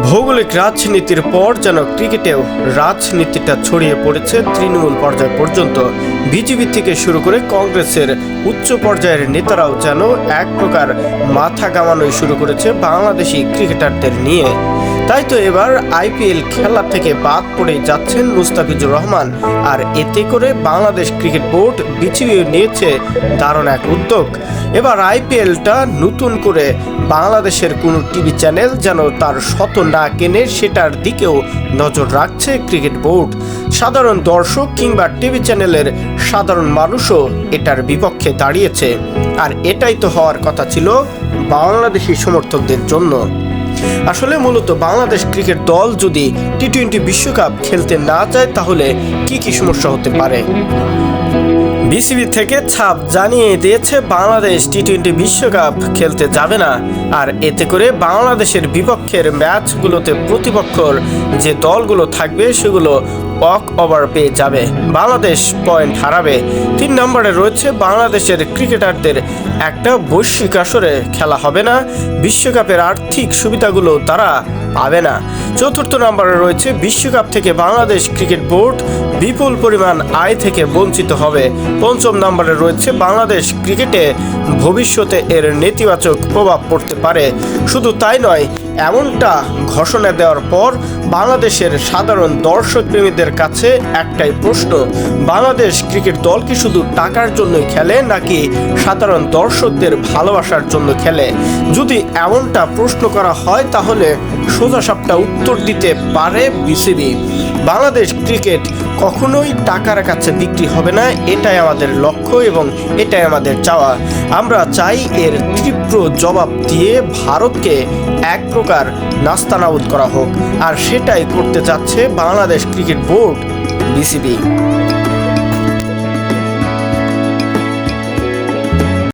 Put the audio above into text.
ভৌগোলিক রাজনীতির পর যেন ক্রিকেটেও রাজনীতিটা ছড়িয়ে পড়েছে তৃণমূল পর্যায় পর্যন্ত। বিজেপি থেকে শুরু করে কংগ্রেসের উচ্চ পর্যায়ের নেতারাও যেন এক প্রকার মাথা কামানোই শুরু করেছে বাংলাদেশি ক্রিকেটারদের নিয়ে। তাই তো এবার আইপিএল খেলা থেকে বাদ পড়ে যাচ্ছেন মুস্তাফিজুর রহমান। আর এতে করে বাংলাদেশ ক্রিকেট বোর্ড বিসিবি নিয়েছে দারুণ এক উদ্যোগ। এবার আইপিএলটা নতুন করে বাংলাদেশের কোনো টিভি চ্যানেল যেন তার শত না কেনে সেটার দিকেও নজর রাখছে ক্রিকেট বোর্ড। সাধারণ দর্শক কিংবা টিভি চ্যানেলের সাধারণ মানুষও এটার বিপক্ষে দাঁড়িয়েছে। আর এটাই তো হওয়ার কথা ছিল বাংলাদেশি সমর্থকদের জন্য। আসলে মূলত বাংলাদেশ ক্রিকেট দল যদি টি টোয়েন্টি বিশ্বকাপ খেলতে না চায় তাহলে কি কি সমস্যা হতে পারে? বিসিবি থেকে ছাপ জানিয়ে দিয়েছে, বাংলাদেশ টি টোয়েন্টি বিশ্বকাপ খেলতে যাবে না। আর এতে করে বাংলাদেশের বিপক্ষের ম্যাচগুলোতে প্রতিপক্ষর যে দলগুলো থাকবে, সেগুলো ওয়াক ওভার পেয়ে যাবে। বাংলাদেশ পয়েন্ট হারাবে। তিন নম্বরে রয়েছে বাংলাদেশের ক্রিকেটারদের। একটা বৈশ্বিক আসরে খেলা হবে না। বিশ্বকাপের আর্থিক সুবিধাগুলো তারা পাবে না। চতুর্থ নম্বরে রয়েছে বিশ্বকাপ থেকে বাংলাদেশ ক্রিকেট বোর্ড। বিপুল পরিমাণ আয় থেকে বঞ্চিত হবে। পঞ্চম নম্বরে রয়েছে বাংলাদেশ ক্রিকেটে ভবিষ্যতে এর নেতিবাচক প্রভাব পড়তে পারে। শুধু তাই নয়, এমনটা ঘোষণা দেওয়ার পর বাংলাদেশের সাধারণ দর্শক প্রেমীদের কাছে একটাই প্রশ্ন, বাংলাদেশ ক্রিকেট দল কি শুধু টাকার জন্যই খেলে নাকি সাধারণ দর্শকদের ভালোবাসার জন্য খেলে? যদি এমনটা প্রশ্ন করা হয়, তাহলে সোজা সাপটা উত্তর দিতে পারে বিসিবি। বাংলাদেশ ক্রিকেট কখনোই টাকার কাছে বিক্রি হবে না, এটাই আমাদের লক্ষ্য এবং এটাই আমাদের চাওয়া। আমরা চাই এর তীব্র জবাব দিয়ে ভারতকে এক প্রকার নাস্তানাবুদ করা হোক। আর সেটাই করতে যাচ্ছে বাংলাদেশ ক্রিকেট বোর্ড, বিসিবি।